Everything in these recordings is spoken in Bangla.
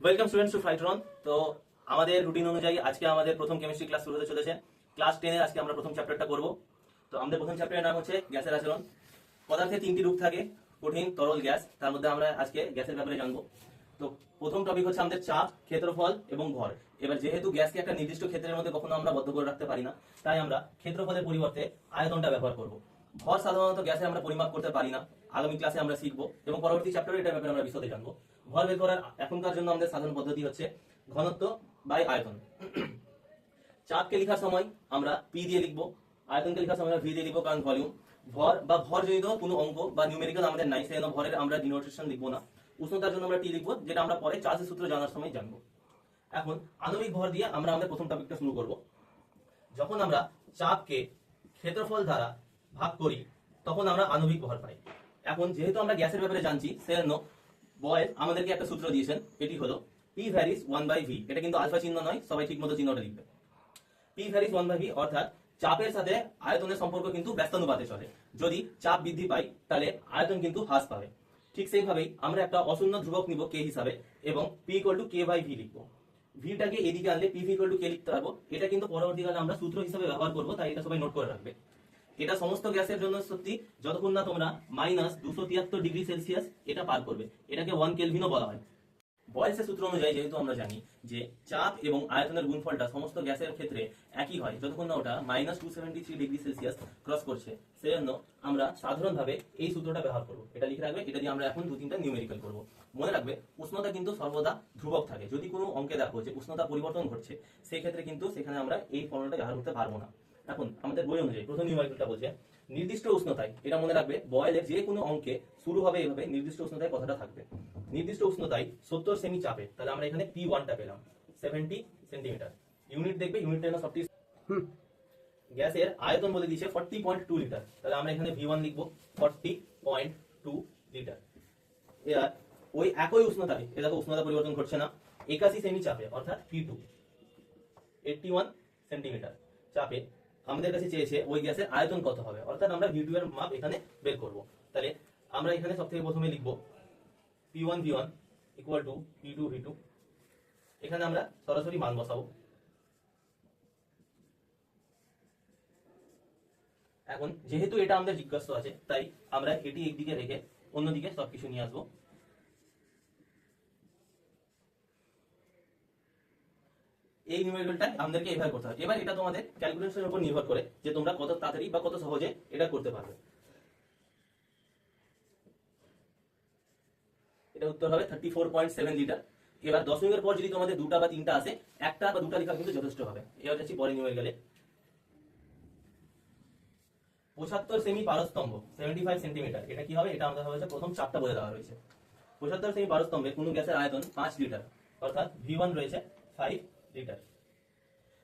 ওয়েলকাম স্টুডেন্টস টু ফাইটরন তো আমাদের রুটিন অনুযায়ী আজকে আমাদের প্রথম কেমিস্ট্রি ক্লাস শুরু হতে চলেছে। ক্লাস টেনের আজকে আমরা প্রথম চ্যাপ্টারটা করব। তো আমাদের প্রথম চ্যাপ্টারের নাম হচ্ছে গ্যাসের আচরণ। পদার্থে তিনটি রূপ থাকে, কঠিন, তরল গ্যাস। তার মধ্যে আমরা আজকে গ্যাসের ব্যাপারে জানব। তো প্রথম টপিক হচ্ছে আমাদের চাপ, ক্ষেত্রফল এবং ভর। এবার যেহেতু গ্যাসকে একটা নির্দিষ্ট ক্ষেত্রের মধ্যে কখনো আমরা বদ্ধ করে রাখতে পারি না, তাই আমরা ক্ষেত্রফলের পরিবর্তে আয়তনটা ব্যবহার করব। ভর সাধারণত গ্যাসে আমরা পরিমাপ করতে পারি না। আগামী ক্লাসে আমরা শিখব এবং পরবর্তী চ্যাপ্টারে এটার ব্যাপারে আমরা বিশদে জানব। ভর বের করার এখনকার জন্য আমাদের সাধারণ পদ্ধতি হচ্ছে ঘনত্ব বাই আয়তন। চাপকে লেখার সময় আমরা পি দিয়ে লিখব। আয়তনকে লেখার সময় ভি দিয়ে লিখব কারণ ভলিউম ভর বা ভর জনিত কোনো অঙ্ক বা নিউমেরিক্যাল আমাদের নাই সেই ভরের আমরা ডিনোটেশন লিখব না। উষ্ণতার জন্য আমরা টি লিখব, যেটা আমরা পরে চার্জের সূত্র জানার সময় জানব। এখন আণবিক ভর দিয়ে আমরা আমাদের প্রথম টপিকটা শুরু করব। যখন আমরা চাপকে ক্ষেত্রফল দ্বারা ভাগ করি, তখন আমরা আণবিক ভর পাই। এখন যেহেতু আমরা গ্যাসের ব্যাপারে জানছি, সেজন্য বয়েল আমাদেরকে একটা সূত্র দিয়েছেন, এটি হলো P varies one by V এটা কিন্তু আলফা চিহ্ন নয়, সবাই ঠিক মতো চিহ্নটা লিখবে। P varies one by V অর্থাৎ চাপের সাথে আয়তনের সম্পর্ক কিন্তু ব্যস্তানুপাতে চলে। যদি চাপ বৃদ্ধি পায় তাহলে আয়তন কিন্তু হ্রাস পাবে। ঠিক সেইভাবেই আমরা একটা অশূন্য ধ্রুবক নিব কে হিসাবে এবং P equal to K by V লিখব। ভিটাকে এদিকে আনলে P V equal to K লিখতে পারব। এটা কিন্তু পরবর্তীকালে আমরা সূত্র হিসাবে ব্যবহার করব, তাই এটা সবাই নোট করে রাখবে। এটা সমস্ত গ্যাসের জন্য সত্যি যতক্ষণ না তোমরা মাইনাস দুশো তিয়াত্তর ডিগ্রি সেলসিয়াস এটা পার করবে। এটাকে ওয়ান কেলভিনও বলা হয়। বয়েলসের সূত্র অনুযায়ী যেহেতু আমরা জানি যে চাপ এবং আয়তনের গুণফলটা সমস্ত গ্যাসের ক্ষেত্রে একই হয়, যতক্ষণ না ওটা minus two seventy three degree Celsius cross করছে, সেজন্য আমরা সাধারণভাবে এই সূত্রটা ব্যবহার করব। এটা লিখে রাখবে, এটা দিয়ে আমরা এখন দু তিনটা নিউমেরিক্যাল করব। মনে রাখবে, উষ্ণতা কিন্তু সর্বদা ধ্রুবক থাকে। যদি কোনো অঙ্কে দেখো যে উষ্ণতা পরিবর্তন ঘটছে সেই ক্ষেত্রে কিন্তু সেখানে আমরা এই ফর্মুলাটা ব্যবহার করতে পারব না। এখন আমাদের বই অনুযায়ী প্রথম নিউমেরিক্যালটা বলছে নির্দিষ্ট উষ্ণতায় এটা মনে রাখবে বয়েলের যে কোনো অঙ্কে শুরু হবে এইভাবে নির্দিষ্ট উষ্ণতায় কথাটা থাকবে। নির্দিষ্ট উষ্ণতায় সত্তর সেমি চাপে তাহলে আমরা এখানে পি ওয়ানটা পেলাম সেভেন্টি সেন্টিমিটার ইউনিট দেখবে ইউনিট সবটি গ্যাসের আয়তন বলে দিয়েছে ফর্টি পয়েন্ট টু লিটার তাহলে আমরা এখানে ভি ওয়ান লিখব ফর্টি পয়েন্ট টু লিটার ওই একই উষ্ণতায় এটা তো উষ্ণতা পরিবর্তন ঘটছে না একাশি সেমি চাপে অর্থাৎ P two eighty one centimetre চাপে আমাদের কাছে চেয়েছে ওই গ্যাসের আয়তন কত হবে? অর্থাৎ আমরা ভি টু এর মাপ এখানে বের করব। তাহলে আমরা এখানে সব থেকে প্রথমে লিখব P one V one equal to P two V two এখানে আমরা সরাসরি মান বসাবো। এখন যেহেতু এটা আমাদের জিজ্ঞাসা আছে, তাই আমরা এটি একদিকে রেখে অন্যদিকে সবকিছু নিয়ে আসব। এই নিউমেরিক্যালটা আমাদেরকে এভাবে করতে হবে। এবার এটা তোমাদের ক্যালকুলেশনের উপর নির্ভর করে যে তোমরা কত তাড়াতাড়ি বা কত সহজে এটা করতে পারবে। এটা উত্তর হবে thirty four point seven litre এবার দশ মিনিটের পর যদি তোমাদের দুটা বা তিনটা আসে, একটা বা দুটা লেখা কিন্তু যথেষ্ট হবে। এবার যাচ্ছি পরে নিউমেরিক্যালে পঁচাত্তর সেমি পারস্তম্ভ সেভেন্টি ফাইভ সেন্টিমিটার এটা কি হবে? এটা আমাদের হচ্ছে প্রথম চাপটা বলে দেওয়া রয়েছে। পঁচাত্তর সেমি পারস্তম্ভে কোনো গ্যাসের আয়তন পাঁচ লিটার অর্থাৎ ভি ওয়ান রয়েছে ফাইভ লিটার।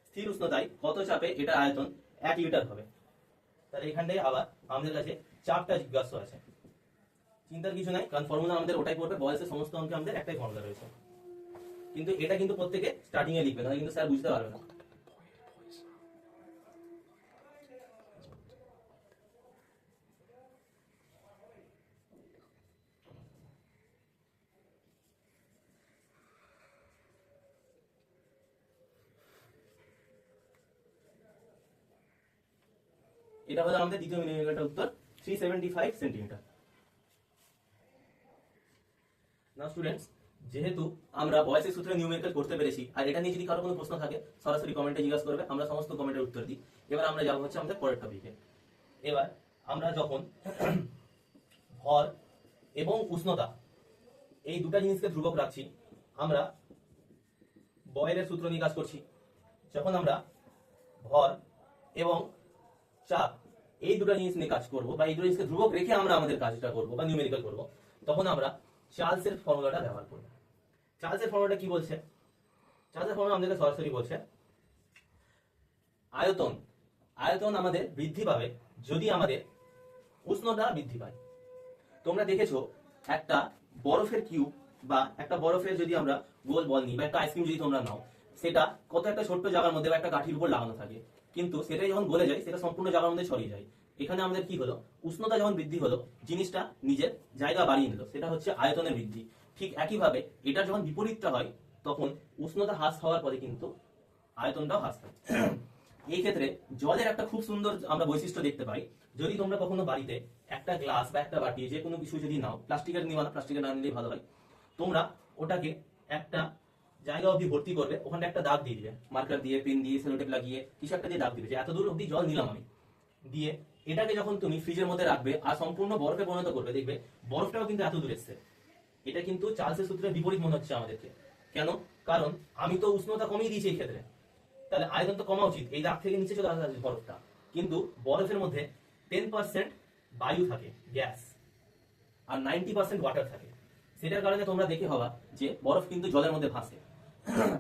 স্থির উষ্ণতায় কত চাপে এটা আয়তন এক লিটার হবে? তাহলে এখানটায় আবার আমাদের কাছে চাপটা জিজ্ঞাসা আছে। চিন্তার কিছু নাই, কারণ ফর্মুলা আমাদের ওটাই পড়বে, বয়সের সমস্ত অঙ্কে আমাদের একটাই ফর্মুলা রয়েছে। কিন্তু এটা কিন্তু প্রত্যেকে স্টার্টিং এ লিখবে না কিন্তু স্যার বুঝতে পারবে না। এটা হলো আমাদের দ্বিতীয় মিলিমিটার উত্তর থ্রি সেভেন্টি ফাইভ সেন্টিমিটার না স্টুডেন্টস যেহেতু আমরা বয়সের সূত্রে নিউমেরিক্যাল করতে পেরেছি, আর এটা নিয়ে যদি কারও কোনো প্রশ্ন থাকে, সরাসরি কমেন্টে জিজ্ঞাসা করবে, আমরা সমস্ত কমেন্টের উত্তর দিই। এবার আমরা যাব হচ্ছে আমাদের পরের টপিকে এবার আমরা যখন ভর এবং উষ্ণতা এই দুটা জিনিসকে ধ্রুবক রাখছি, আমরা বয়েলের সূত্র নিয়ে কাজ করছি। যখন আমরা ভর এবং চাপ এই দুটো জিনিস নিয়ে কাজ করব বা এই দুটো জিনিসকে ধ্রুবক রেখে আমরা আমাদের কাজটা করব বা নিউমেরিক্যাল করব, তখন আমরা চার্লসের ফর্মুলাটা ব্যবহার করব। চার্লসের ফর্মুলাটা কি বলছে? চার্লসের ফর্মুলা আমাদেরকে সরাসরি বলছে, আয়তন আয়তন আমাদের বৃদ্ধি পাবে যদি আমাদের উষ্ণতা বৃদ্ধি পায়। তোমরা দেখেছ, একটা বরফের কিউব বা একটা বরফের যদি আমরা গোল বল নিই বা একটা আইসক্রিম যদি তোমরা নাও সেটা কত একটা ছোট্ট জায়গার মধ্যে বা একটা কাঠির উপর লাগানো থাকে। কিন্তু সেটাই যখন গলে যায়, সেটা সম্পূর্ণ জায়গার মধ্যে ছড়িয়ে যায়। এখানে আমাদের কি হলো? উষ্ণতা যখন বৃদ্ধি হলো, জিনিসটা নিজের জায়গা বাড়িয়ে নিল। সেটা হচ্ছে আয়তনের বৃদ্ধি। ঠিক একইভাবে এটা যখন বিপরীতটা হয়, তখন উষ্ণতা হ্রাস হওয়ার পরে কিন্তু আয়তনটাও হ্রাস পায় এই ক্ষেত্রে জলের একটা খুব সুন্দর আমরা বৈশিষ্ট্য দেখতে পাই। যদি তোমরা কখনো বাড়িতে একটা গ্লাস বা একটা বাটি যে কোনো কিছু যদি নাও, প্লাস্টিকের নিও না, প্লাস্টিকের না নিলেই ভালো হয়। তোমরা ওটাকে একটা জায়গা অবধি ভর্তি করবে ওখানে একটা দাগ দিয়ে দিবে। মার্কার দিয়ে, পেন দিয়ে, সেলোটেপ লাগিয়ে কিছু একটা দিয়ে দাগ দিবে। যে এত দূর অবধি জল নিলাম আমি। দিয়ে এটাকে যখন তুমি ফ্রিজের মধ্যে রাখবে আর সম্পূর্ণ বরফে পরিণত করবে, দেখবে বরফটাও কিন্তু এত দূর এসছে। এটা কিন্তু চার্লসের সূত্রের বিপরীত মনে হচ্ছে আমাদেরকে। কেন? কারণ আমি তো উষ্ণতা কমিয়ে দিয়েছি এই ক্ষেত্রে। তাহলে আয়তন তো কমা উচিত। এই দাগ থেকে নিচে চলে আসা বরফটা। কিন্তু বরফের মধ্যে টেন পার্সেন্ট বায়ু থাকে, গ্যাস। আর নাইনটি পার্সেন্ট ওয়াটার থাকে। সেটার কারণে তোমরা দেখে হবা যে বরফ কিন্তু জলের মধ্যে ভাসে।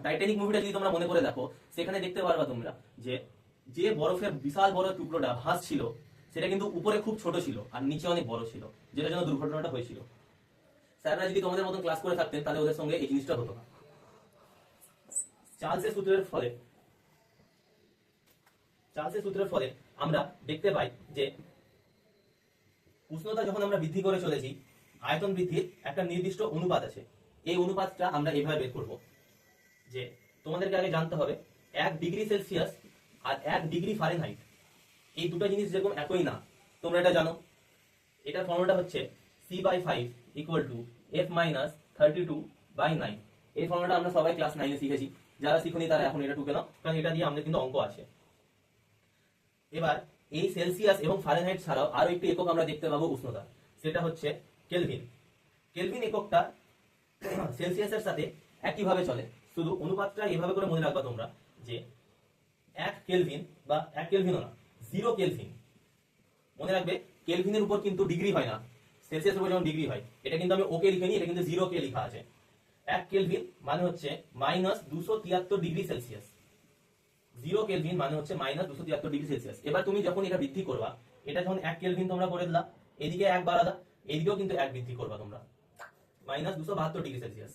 টাইটানিক মুভিটা যদি তোমরা মনে করে দেখো, সেখানে দেখতে পারবা তোমরা যে যে বরফের বিশাল বড় টুকরোটা ভাসছিল সেটা কিন্তু উপরে খুব ছোট ছিল আর নিচে অনেক বড় ছিল, যেটার জন্য দুর্ঘটনাটা হয়েছিল। স্যাররা যদি তোমাদের মতন ক্লাস করে থাকতেন, তাহলে ওদের সঙ্গে এই জিনিসটা হতো না। চার্লসের সূত্রের ফলে, চার্লসের সূত্রের ফলে আমরা দেখতে পাই যে, উষ্ণতা যখন আমরা বৃদ্ধি করে চলেছি, আয়তন বৃদ্ধির একটা নির্দিষ্ট অনুপাত আছে। এই অনুপাতটা আমরা এভাবে বের করব। যে তোমাদেরকে আগে জানতে হবে, এক ডিগ্রি সেলসিয়াস আর এক ডিগ্রি ফারেনহাইট। এই দুটো জিনিস যেরকম একই না, তোমরা এটা জানো। এটার ফর্মুলাটা হচ্ছে C by five equal to F minus thirty two by nine এই ফর্মুলাটা আমরা সবাই ক্লাস নাইনে শিখেছি। যারা শিখুনি তারা এখন এটা টুকে নাও, কারণ এটা দিয়ে আমাদের কিন্তু অঙ্ক আছে। এবার এই সেলসিয়াস এবং ফারেনহাইট ছাড়াও আরও একটি একক আমরা দেখতে পাবো উষ্ণতা, সেটা হচ্ছে কেলভিন। কেলভিন এককটা সেলসিয়াসের সাথে একইভাবে চলে। শুধু অনুপাতটা এভাবে করে মনে রাখবা তোমরা যে এক কেলভিন বা এক কেলভিনও না, জিরো কেলভিন। মনে রাখবে, কেলভিনের উপর কিন্তু ডিগ্রি হয় না সেলসিয়াসের উপর যেমন ডিগ্রি হয়, এটা কিন্তু আমি ওকে লিখে নিই, এটা কিন্তু জিরো কে লেখা আছে। এক কেলভিন মানে হচ্ছে মাইনাস দুশো তিয়াত্তর ডিগ্রি সেলসিয়াস। জিরো কেলভিন মানে হচ্ছে মাইনাস দুশো তিয়াত্তর ডিগ্রি সেলসিয়াস। এবার তুমি যখন এটা বৃদ্ধি করবা, এটা যখন এক কেলভিন তোমরা করে দিলা, এদিকে এক বাড়ালা, এদিকেও কিন্তু এক বৃদ্ধি করবা তোমরা। মাইনাস দুশো বাহাত্তর ডিগ্রি সেলসিয়াস।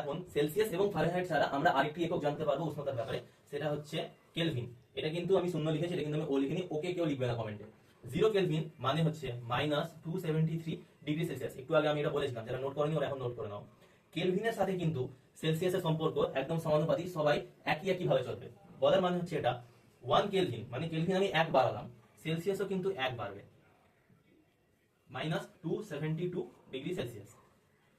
এখন সেলসিয়াস এবং ফারেনহাইট ছাড়া আমরা আরেকটি একক জানতে পারব উষ্ণতার ব্যাপারে, সেটা হচ্ছে কেলভিন। এটা কিন্তু আমি শূন্য লিখেছি, এটা কিন্তু আমি ও লিখিনি, ওকে কেউ লিখবে না কমেন্টে জিরো কেলভিন মানে হচ্ছে minus two seventy three degree Celsius একটু আগে আমি এটা বলেছিলাম, যারা নোট করেনি ওরা এখন নোট করে নাও। কেলভিনের সাথে কিন্তু সেলসিয়াসের সম্পর্ক একদম সমানুপাতিক, সবাই একই একই ভাবে চলবে। বলার মানে হচ্ছে এটা ওয়ান কেলভিন মানে কেলভিন আমি এক বাড়ালাম, সেলসিয়াসও কিন্তু এক বাড়বে। Minus two seventy two degree Celsius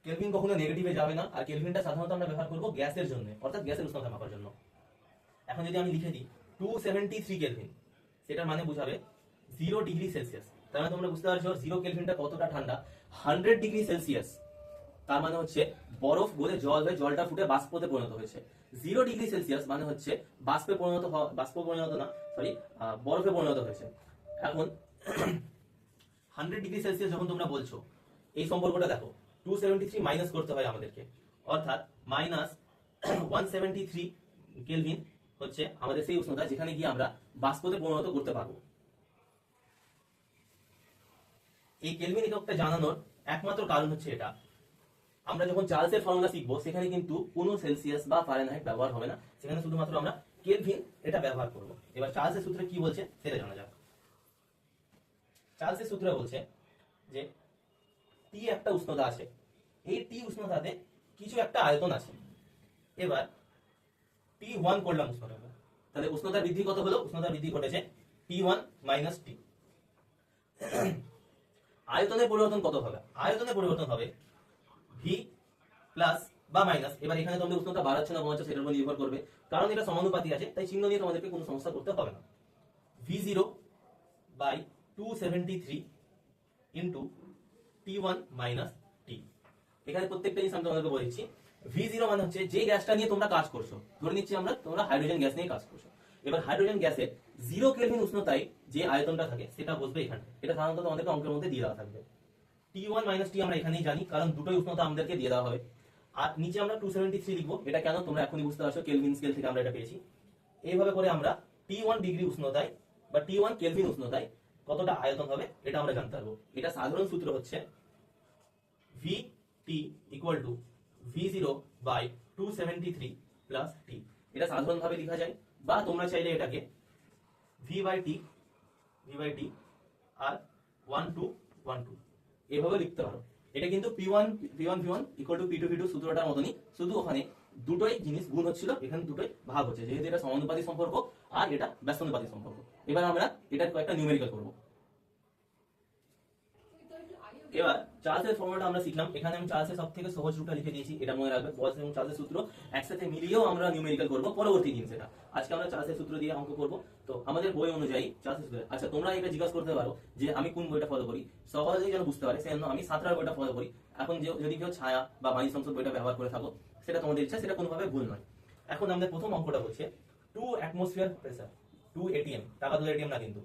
kelvin কখনো নেগেটিভে যাবে না। আর কেলভিনটা সাধারণত আমরা ব্যবহার করব গ্যাসের জন্য, অর্থাৎ গ্যাসের উষ্ণতা মাপার জন্য। এখন যদি আমি লিখে দিই টু সেভেন্টি থ্রি কেলভিন সেটার মানে বুঝাবে জিরো ডিগ্রি সেলসিয়াস তার মানে তোমরা বুঝতে পারছ জিরো কেলভিনটা কতটা ঠান্ডা? হান্ড্রেড ডিগ্রি সেলসিয়াস তার মানে হচ্ছে বরফ গলে জল হয়ে জলটা ফুটে বাষ্পতে পরিণত হয়েছে। জিরো ডিগ্রি সেলসিয়াস মানে হচ্ছে বাষ্পে পরিণত বাষ্প পরিণত না সরি বরফে পরিণত হয়েছে। এখন হান্ড্রেড ডিগ্রি সেলসিয়াস যখন তোমরা বলছো, এই সম্পর্কটা দেখো। টু সেভেন্টি থ্রি মাইনাস করতে হয় আমাদেরকে। অর্থাৎ minus one seventy three kelvin হচ্ছে আমাদের সেই উষ্ণতা যেখানে গিয়ে আমরা বাষ্পতে পরিণত করতে পারব। এই কেলভিন এককটা জানানোর একমাত্র কারণ হচ্ছে এটা। আমরা যখন চার্লসের ফর্মুলা শিখব, সেখানে কিন্তু কোনো সেলসিয়াস বা ফারেনহাইট ব্যবহার হবে না। সেখানে শুধুমাত্র আমরা কেলভিন এটা ব্যবহার করব। এবার চার্লসের সূত্রে কি বলছে, সেটা জানা যাক। চার্লসের সূত্রে বলছে যে টি একটা উষ্ণতা আছে। এই টি উষ্ণতাতে কিছু একটা আয়তন আছে। এবার টি ওয়ান করলাম উষ্ণতা। তাহলে উষ্ণতার বৃদ্ধি কত হলো? উষ্ণতা বৃদ্ধি ঘটেছে টি ওয়ান মাইনাস টি। আয়তনের পরিবর্তন কত হবে? আয়তনের পরিবর্তন হবে ভি প্লাস বা মাইনাস এবার এখানে তোমাদের উষ্ণতা বাড়াচ্ছে না, কমাচ্ছে, সেটার উপর নির্ভর করবে। কারণ এটা সমানুপাতি আছে, তাই চিহ্ন নিয়ে তোমাদেরকে কোনো সমস্যা করতে হবে না। V zero by two seventy three into T one minus T এখানে প্রত্যেকটা জিনিস আমি তোমাদেরকে বলেছি ভি জিরো মানে হচ্ছে যে গ্যাসটা নিয়ে তোমরা কাজ করছ। ধরে নিচ্ছি আমরা, তোমরা হাইড্রোজেন গ্যাস নিয়ে কাজ করছ। এবার হাইড্রোজেন গ্যাসের জিরো কেলভিন উষ্ণতায় যে আয়তনটা থাকে, সেটা বসবে এখানে। এটা সাধারণত তোমাদেরকে অঙ্কের মধ্যে দিয়ে দেওয়া থাকবে। টি ওয়ান মাইনাস টি আমরা এখানেই জানি, কারণ দুটোই উষ্ণতা আমাদেরকে দিয়ে দেওয়া হবে আর নিচে আমরা টু সেভেন্টি থ্রি লিখব, এটা কেন তোমরা এখনই বুঝতে পারছ? কেলভিন স্কেল থেকে আমরা এটা পেয়েছি। এইভাবে করে আমরা টি ওয়ান ডিগ্রি উষ্ণতায় বা টি ওয়ান কেলভিন উষ্ণতায় কতটা আয়তন হবে, এটা আমরা জানতে পারব। এটা সাধারণ সূত্র হচ্ছে V T equal to V zero by two seventy three plus T এটা সাধারণভাবে লেখা যায়, বা তোমরা চাইলে এটাকে V by T V by T R one two one two এভাবে লিখতে পারো। এটা কিন্তু P one P one P one equal to P two P two সূত্রটার মতনই, শুধু ওখানে দুটোই জিনিস গুণ হচ্ছিল, এখানে দুটোই ভাগ হচ্ছে, যেহেতু এটা সমানুপাতিক সম্পর্ক আর এটা ব্যস্তানুপাতিক সম্পর্ক। এবার আমরা এটার কয়েকটা নিউমেরিক্যাল করব। এবার চার্লসের ফর্মুলাটা আমরা শিখলাম। এখানে আমি চার্লসের সব থেকে সহজ রূপটা লিখে দিয়েছি, এটা মনে রাখবে। বলস এবং চার্লসের সূত্র একসাথে মিলিয়েও আমরা নিউমেরিক্যাল করব, পরবর্তী দিন সেটা। আজকে আমরা চার্লসের সূত্র দিয়ে অঙ্ক করব। তো আমাদের বই অনুযায়ী চার্লসের সূত্র। আচ্ছা তোমরা এটা জিজ্ঞাসা করতে পারো যে আমি কোন বইটা ফলো করি? সহজেই যেন বুঝতে পারে, সেজন্য আমি সাঁতরার বইটা ফলো করি। এখন যে- যদি কেউ ছায়া বা বাণী সংসদ বইটা ব্যবহার করে থাকো, সেটা তোমাদের ইচ্ছা, সেটা কোনোভাবে ভুল নয়। এখন আমাদের প্রথম অঙ্কটা হচ্ছে two atmosphere pressure two ATM টাকা তোলা এটিএম না কিন্তু।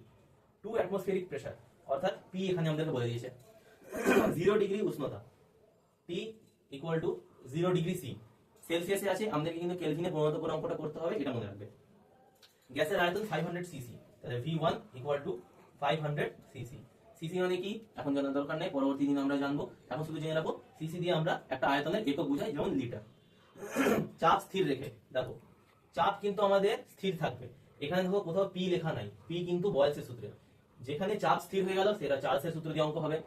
টু অ্যাটমসফিয়ারিক প্রেসার অর্থাৎ পি এখানে আমাদেরকে বলে দিয়েছে। জিরো ডিগ্রি উষ্ণতা। T equal to zero degree C সেলসিয়াসে আছে, আমাদেরকে কিন্তু কেলভিনে পরিণত করে অঙ্কটা করতে হবে, এটা মনে রাখবে। গ্যাসের আয়তন ফাইভ হান্ড্রেড সিসি তাহলে V one equal to five hundred CC CC মানে কি? এখন জানার দরকার নেই, পরবর্তী দিন আমরা জানব। এখন শুধু জেনে রাখো সিসি দিয়ে আমরা একটা আয়তনের একক বুঝাই, যেমন লিটার। চাপ স্থির রেখে, দেখো, চাপ কিন্তু আমাদের স্থির থাকবে। এখানে দেখো কোথাও পি লেখা নাই। পি কিন্তু বয়সের সূত্রে। যেখানে চাপ স্থির হয়ে গেল, সেটা চার্লসের সূত্র দিয়ে অঙ্ক হবে।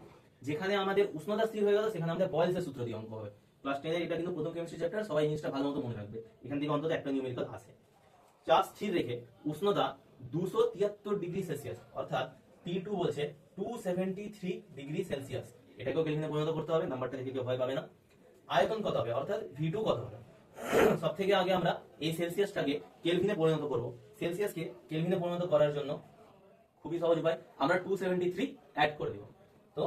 যেখানে আমাদের উষ্ণতা স্থির হয়ে গেল, সেখানে আমাদের বয়েলসের সূত্র দিয়ে অঙ্ক হবে। ক্লাস টেনের এটা কিন্তু প্রথম কেমিস্ট্রি চ্যাপ্টার সবাই জিনিসটা ভালো মতো মনে রাখবে। এখান থেকে অন্তত একটা নিউমেরিক্যাল আসে। চাপ স্থির রেখে উষ্ণতা দুশো তিয়াত্তর ডিগ্রি সেলসিয়াস অর্থাৎ টি টু বলছে two seventy three degree Celsius এটাকেও কেলভিনে পরিণত করতে হবে নাম্বারটা দেখে কেউ ভয় পাবে না। আয়তন কত হবে, অর্থাৎ ভি টু কত হবে? সব থেকে আগে আমরা এই সেলসিয়াসটাকে কেলভিনে পরিণত করব। সেলসিয়াসকে কেলভিনে পরিণত করার জন্য খুবই সহজ উপায়, আমরা টু সেভেন্টি থ্রি অ্যাড করে দেব। তো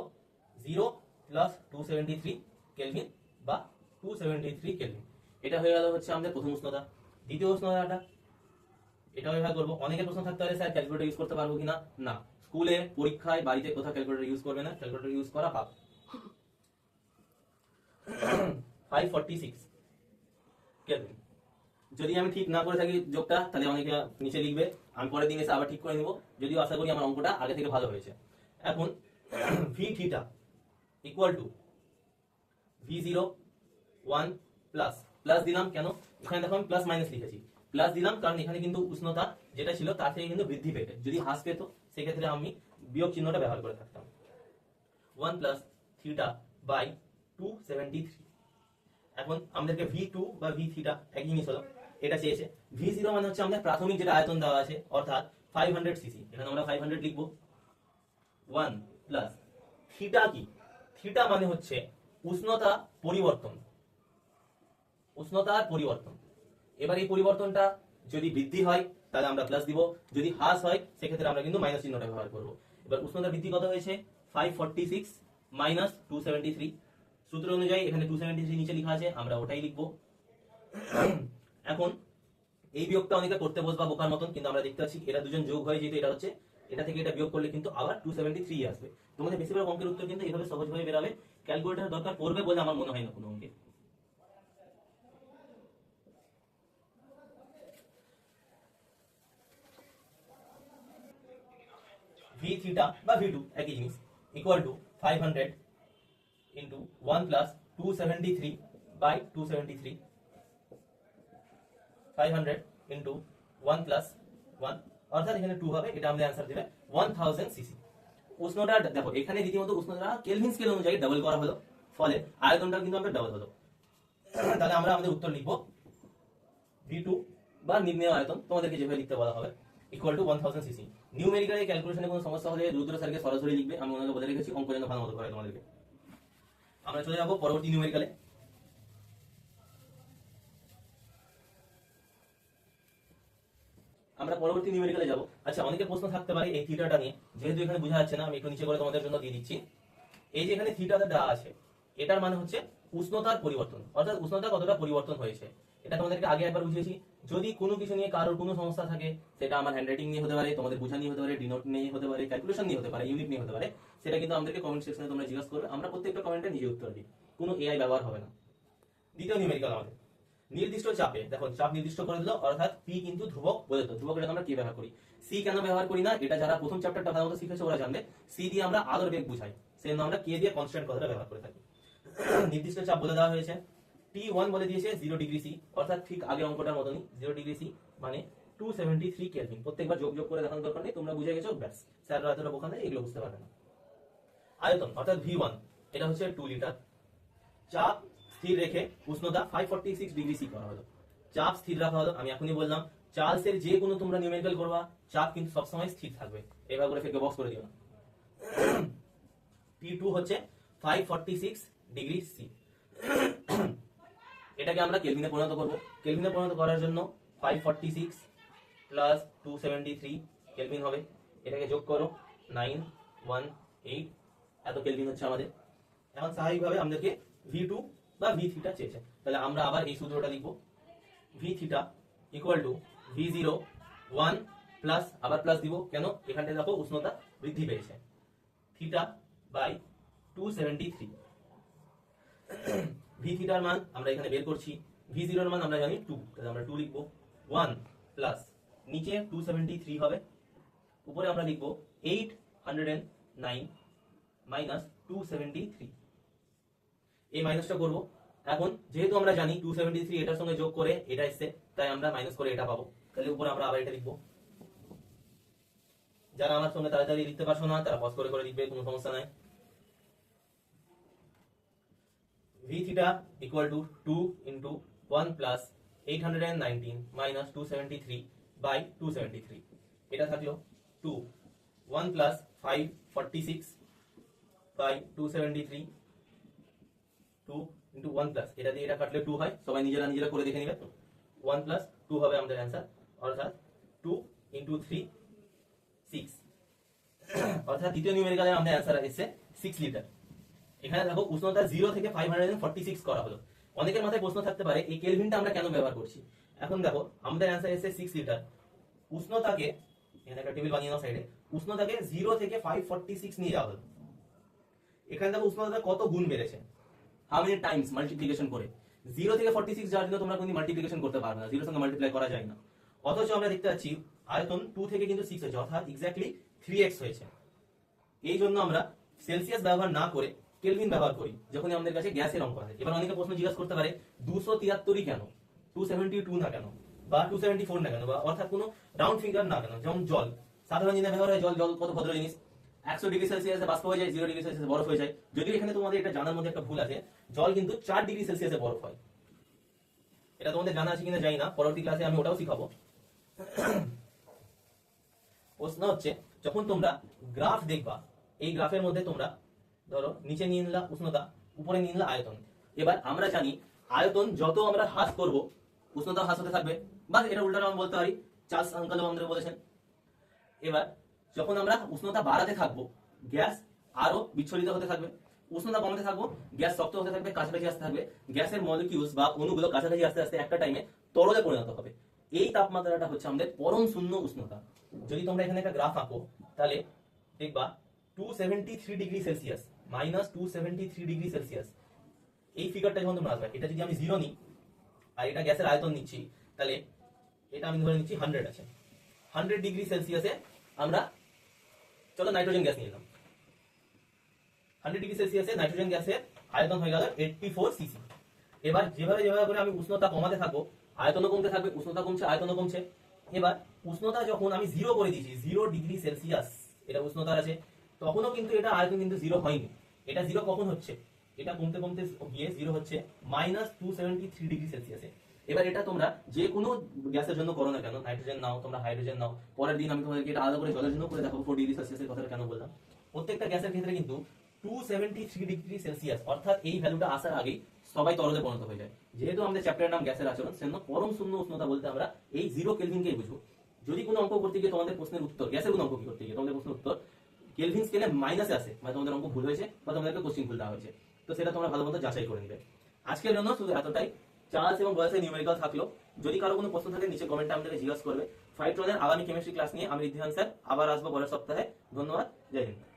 zero plus two seventy three kelvin বা টু সেভেন্টি থ্রি কেলভিন এটা হয়ে গেল হচ্ছে আমাদের প্রথম উষ্ণতা। দ্বিতীয় উষ্ণতাটা এটা এভাবে করব। অনেকের প্রশ্ন থাকতে পারে, স্যার ক্যালকুলেটর ইউজ করতে পারব কিনা? না। স্কুলে, পরীক্ষায়, বাড়িতে কোথাও ক্যালকুলেটর ইউজ করবে না। ক্যালকুলেটর ইউজ করা পাপ ফাইভ সিক্স কেলভিন যদি আমি ঠিক না করে থাকি যোগটা, তাহলে অনেকে নিচে লিখবে। আমি পরের দিন এসে আবার ঠিক করে নিব। যদিও আশা করি আমার অঙ্কটা আগে থেকে ভালো হয়েছে। এখন V theta equal to V zero one plus plus দিলাম কেন? এখানে দেখো আমি প্লাস মাইনাস লিখেছি। প্লাস দিলাম কারণ এখানে কিন্তু উষ্ণতা যেটা ছিল তার থেকে কিন্তু বৃদ্ধি পেতে যদি হ্রাস পেত, সেক্ষেত্রে আমি বিয়োগ চিহ্নটা ব্যবহার করে থাকতাম। One plus theta by two seventy three এখন আমাদেরকে ভি টু বা ভি থিটা একই জিনিস হলো, এটা চেয়েছে। ভি জিরো মানে হচ্ছে আমাদের প্রাথমিক যেটা আয়তন দেওয়া আছে, অর্থাৎ ফাইভ হান্ড্রেড সিসি এখানে আমরা ফাইভ হান্ড্রেড লিখব। ওয়ান প্লাস থিটা কি? থিটা মানে হচ্ছে উষ্ণতা পরিবর্তন। উষ্ণতার পরিবর্তন। এবার এই পরিবর্তনটা যদি বৃদ্ধি হয়, তাহলে আমরা প্লাস দিব। যদি হ্রাস হয়, সেক্ষেত্রে আমরা কিন্তু মাইনাস চিহ্নটা ব্যবহার করব। এবার উষ্ণতা বৃদ্ধি কত হয়েছে? Five forty six minus two seventy three সূত্র অনুযায়ী এখানে টু সেভেন্টি থ্রি নিচে লেখা আছে, আমরা ওটাই লিখব। এখন এই বিয়োগটা অনেকে করতে বসবা বোকার মতন, কিন্তু আমরা দেখতে পাচ্ছি এটা দুজন যোগ হয়ে যেহেতু এটা হচ্ছে এটা থেকে এটা বিয়োগ করলে কিন্তু আবার টু সেভেন্টি থ্রি আসবে। তোমাদের বেশিরভাগ অঙ্কের উত্তর কিন্তু এইভাবে সহজভাবে বেরাবে ক্যালকুলেটার দরকার পড়বে বলে আমার মনে হয় না কোনো অঙ্কে। ভি থিটা বা ভি টু একই জিনিস equal to five hundred into one plus two seventy three by two seventy three five hundred into one plus one অর্থাৎ এখানে টু হবে, এটা আমাদের অ্যান্সার দেবে ওয়ান থাউজেন্ড সিসি উষ্ণটা দেখো, এখানে রীতিমতো উষ্ণতা কেলভিন স্কেল অনুযায়ী ডাবল করা হলো, ফলে আয়তনটা কিন্তু আমাদের ডাবল হলো। তাহলে আমরা আমাদের উত্তর লিখব ভি টু বা নির্ণয় আয়তন, তোমাদেরকে যেভাবে লিখতে বলা হবে equal to one thousand CC numerical ক্যালকুলেশনে কোনো সমস্যা হলে রুদ্র স্যারকে সরাসরি লিখবে, আমি ওনাকে বলে রেখেছি অঙ্ক যেন ভালো মতো করে তোমাদেরকে। আমরা চলে যাব পরবর্তী নিউমেরিক্যালে আমরা পরবর্তী নিউমেরিক্যালে যাব। আচ্ছা অনেকে প্রশ্ন থাকতে পারে এই থিটাটা নিয়ে। যেহেতু এখানে বোঝা যাচ্ছে না, আমি একটু নিচে করে তোমাদের জন্য দিয়ে দিচ্ছি। এই যে এখানে থিটাটা দেওয়া আছে, এটার মানে হচ্ছে উষ্ণতার পরিবর্তন। অর্থাৎ উষ্ণতা কতটা পরিবর্তন হয়েছে। এটা তোমাদেরকে আগে একবার বুঝিয়েছি। যদি কোনো কিছু নিয়ে কারোর কোনো সমস্যা থাকে, সেটা আমার হ্যান্ডরাইটিং নিয়ে হতে পারে, তোমাদের বোঝা নিয়ে হতে পারে ডিনোট নিয়ে হতে পারে ক্যালকুলেশন নিয়ে হতে পারে ইউনিট নিয়ে হতে পারে, সেটা কিন্তু আমাদেরকে কমেন্ট সেকশনে তোমরা জিজ্ঞাসা করবে। আমরা প্রত্যেকটা কমেন্টে নিজে উত্তর দিই। কোনো এআই ব্যবহার হবে না। দ্বিতীয় নিউমেরিক্যাল আমাদের। নির্দিষ্ট চাপে দেখো চাপ নির্দিষ্ট করে দিল, অর্থাৎ পি কিন্তু ধ্রুবক দিল। ধ্রুবক এটা আমরা কি ব্যবহার করি? সি কেন ব্যবহার করি না? এটা যারা প্রথম চ্যাপ্টারটা ভালো মতো শিখেছে, ওরা জানবে। সি দিয়ে আমরা আলোর বেগ বুঝাই। সেই জন্য আমরা কে দিয়ে কনস্ট্যান্ট কথাটা ব্যবহার করে থাকি। নির্দিষ্ট চাপ বলে দেওয়া হয়েছে। টি ওয়ান বলে দিয়েছে জিরো ডিগ্রি সি অর্থাৎ ঠিক আগে অঙ্কটার মতনই জিরো ডিগ্রি সি মানে টু সেভেন্টি থ্রি কেলভিন প্রত্যেকবার যোগ যোগ করে দেখানোর দরকার নেই, তোমরা বুঝে গেছো, ব্যাস। স্যাররা এতটা নেই এগুলো বুঝতে পারবে না। আয়তন, অর্থাৎ ভি ওয়ান এটা হচ্ছে টু লিটার চাপ স্থির রেখে উষ্ণতা five forty six degree C করা হলো। চাপ স্থির রাখা হলো, আমি এখনই বললাম, চার্লসের যে কোনো তোমরা নিউমেরিক্যাল করবা, চাপ কিন্তু সবসময় স্থির থাকবে। এবার করে ফেকে বক্স করে দিও না পি টু হচ্ছে five forty six degree C এটাকে আমরা কেলভিনে পরিণত করব। কেলভিনে পরিণত করার জন্য five forty six plus two seventy three kelvin হবে। এটাকে যোগ করো নাইন ওয়ান এইট এত কেলভিন হচ্ছে আমাদের। এখন স্বাভাবিকভাবে আমাদেরকে ভি টু বা ভি থিটা চেয়েছে তাহলে আমরা আবার এই সূত্রটা লিখব। V theta equal to V zero one plus আবার প্লাস দিব। কেন? এখানটায় দেখো উষ্ণতা বৃদ্ধি পেয়েছে। Theta by two seventy three V থিটার মান আমরা এখানে বের করছি। ভি জিরোর মান আমরা জানি টু তাহলে আমরা টু লিখব। ওয়ান প্লাস নিচে টু সেভেন্টি থ্রি হবে। উপরে আমরা লিখব eight hundred and nine minus two seventy three এই মাইনাসটা করব। এখন যেহেতু আমরা জানি টু সেভেন্টি থ্রি এটার সঙ্গে যোগ করে এটা এসছে, তাই আমরা মাইনাস করে এটা পাবো। তাহলে উপরে আমরা আবার এটা লিখব। যারা আমার সঙ্গে তাড়াতাড়ি লিখতে পারছ না, তারা পজ করে করে লিখবে, কোনো সমস্যা নাই। V theta equal to 2 into 1 plus 819 minus 273 by 273 এটা থাকল 2 1 plus 546 by 273 2 into 1 plus এটা দিয়ে এটা কাটলে 2 হয়। সবাই নিজেরা নিজেরা করে দেখে নিবে 1 plus 2 হবে আমাদের অ্যান্সার অর্থাৎ 2 into 3 6 অর্থাৎ দ্বিতীয় নিউমেরিক্যালে আমাদের অ্যান্সার এসেছে 6 লিটার এখানে দেখো উষ্ণতা জিরো থেকে ফাইভ হান্ড্রেড ফর্টি সিক্স করা হলো। অনেকের মাথায় প্রশ্ন থাকতে পারে, এই কেলভিনটা আমরা কেন ব্যবহার করছি? এখন দেখো, আমাদের অ্যান্সার এসে সিক্স লিটার উষ্ণতাকে, এখানে একটা টেবিল বানিয়ে নাও সাইডে উষ্ণতাকে জিরো থেকে ফাইভ ফর্টি সিক্স নিয়ে যাওয়া হলো। এখানে দেখো উষ্ণতা কত গুণ বেড়েছে? হাউ মেনি টাইমস মাল্টিপ্লিকেশন করে। জিরো থেকে ফর্টি সিক্স যাওয়ার জন্য তোমরা কোনো মাল্টিপ্লিকেশন করতে পারবে না। জিরোর সঙ্গে মাল্টিপ্লাই করা যায় না। অথচ আমরা দেখতে পাচ্ছি, আয়তন টু থেকে কিন্তু সিক্স হয়েছে অর্থাৎ এক্স্যাক্টলি থ্রি এক্স হয়েছে। এই জন্য আমরা সেলসিয়াস ব্যবহার না করে কেলভিন ব্যবহার করি যখন আমাদের কাছে গ্যাসের অঙ্ক আছে। এবার অনেকে প্রশ্ন জিজ্ঞাসা করতে পারে, দুশো তিয়াত্তরই কেন? টু সেভেন্টি টু না কেন? বা টু সেভেন্টি ফোর না কেন? বা অর্থাৎ কোনো রাউন্ড ফিঙ্গার না কেন? যেমন জল। সাধারণ জিনিস ব্যবহার হয় জল জল কত ভদ্র জিনিস? একশো ডিগ্রি সেলসিয়াসে বাষ্প হয়ে যায়, জিরো ডিগ্রি সেলসিয়াসে বরফ হয়ে যায়। যদিও এখানে তোমাদের এটা জানার মধ্যে একটা ভুল আছে, জল কিন্তু চার ডিগ্রি সেলসিয়াসে বরফ হয়। এটা তোমাদের জানা আছে কিনা জানি না, পরবর্তী ক্লাসে আমি ওটাও শিখাবো। প্রশ্ন হচ্ছে, যখন তোমরা গ্রাফ দেখবা, এই গ্রাফের মধ্যে তোমরা ধরো, নিচে নিয়ে নিলা উষ্ণতা, উপরে নিয়ে নিলা আয়তন। এবার আমরা জানি, আয়তন যত আমরা হ্রাস করব, উষ্ণতা হ্রাস হতে থাকবে। বা এটা উল্টা আমরা বলতে পারি। চার্লস আঙ্কালও বলেছেন। এবার যখন আমরা উষ্ণতা বাড়াতে থাকব, গ্যাস আরও বিচ্ছরিত হতে থাকবে। উষ্ণতা কমাতে থাকব, গ্যাস শক্ত হতে থাকবে, কাছাকাছি আসতে থাকবে। গ্যাসের মলিকিউলস বা অণুগুলো কাছাকাছি আস্তে আস্তে একটা টাইমে তরলে পরিণত হবে। এই তাপমাত্রাটা হচ্ছে আমাদের পরম শূন্য উষ্ণতা। যদি তোমরা এখানে একটা গ্রাফ আঁকো, তাহলে দেখবা two seventy three degree Celsius minus two seventy three degree Celsius এই ফিগারটা যখন তোমরা আসবে, এটা যদি আমি জিরো নিই, আর এটা গ্যাসের আয়তন নিচ্ছি, তাহলে এটা আমি ধরে নিচ্ছি হান্ড্রেড আছে। হান্ড্রেড ডিগ্রি সেলসিয়াসে আমরা চলো নাইট্রোজেন গ্যাস নিয়ে নিলাম হান্ড্রেড ডিগ্রি সেলসিয়াসে নাইট্রোজেন গ্যাসের আয়তন হয়ে গেল এইটটি ফোর সিসি এবার যেভাবে যেভাবে করে আমি উষ্ণতা কমাতে থাকব, আয়তনও কমতে থাকবে, উষ্ণতা কমছে, আয়তনও কমছে। এবার উষ্ণতা যখন আমি জিরো করে দিয়েছি জিরো ডিগ্রি সেলসিয়াস এটা উষ্ণতা আছে, তখনও কিন্তু এটা আয়তন কিন্তু জিরো হয়নি। এটা জিরো কখন হচ্ছে? এটা কমতে কমতে গিয়ে জিরো হচ্ছে minus two seventy three degree সেলসিয়াসে এবার এটা তোমরা যে কোনো গ্যাসের জন্য করো না কেন নাইট্রোজেন নাও, তোমরা হাইড্রোজেন নাও, পরের দিন আমি তোমাদেরকে এটা আলাদা করে জলের জন্য করে দেখাবো ফোর ডিগ্রি সেলসিয়াসের কথাটা কেন বললাম। প্রত্যেকটা গ্যাসের ক্ষেত্রে কিন্তু two seventy three degree Celsius অর্থাৎ এই ভ্যালুটা আসার আগেই সবাই তরলে পরিণত হয়ে যায়। যেহেতু আমাদের চ্যাপ্টারের নাম গ্যাসের আচরণ সেজন্য পরম শূন্য উষ্ণতা বলতে আমরা এই জিরো কেলভিনকেই বুঝব। যদি কোনো অঙ্ক করতে গিয়ে তোমাদের প্রশ্নের উত্তর, গ্যাসের কোনো অঙ্ক কি করতে গিয়ে তোমাদের প্রশ্নের উত্তর কেলভিন স্কেলে মাইনাসে আসে মানে তোমাদের অঙ্ক ভুল হয়েছে, বা তোমাদেরকে কোশ্চিন ভুল দেওয়া হয়েছে। তো সেটা তোমরা ভালো মতো যাচাই করে নিবে। আজকের জন্য শুধু এতটাই। চার্লস এবং বয়সের নিউমেরিক্যাল থাকল যদি কারও কোনো প্রশ্ন থাকে, নিচে কমেন্টে আমাদেরকে জিজ্ঞাসা করবে। ফাইভ আগামী কেমিস্ট্রি ক্লাস নিয়ে আমি রিদ্ধিহান স্যার আবার আসব পরের সপ্তাহে। ধন্যবাদ, জয় হিন্দ।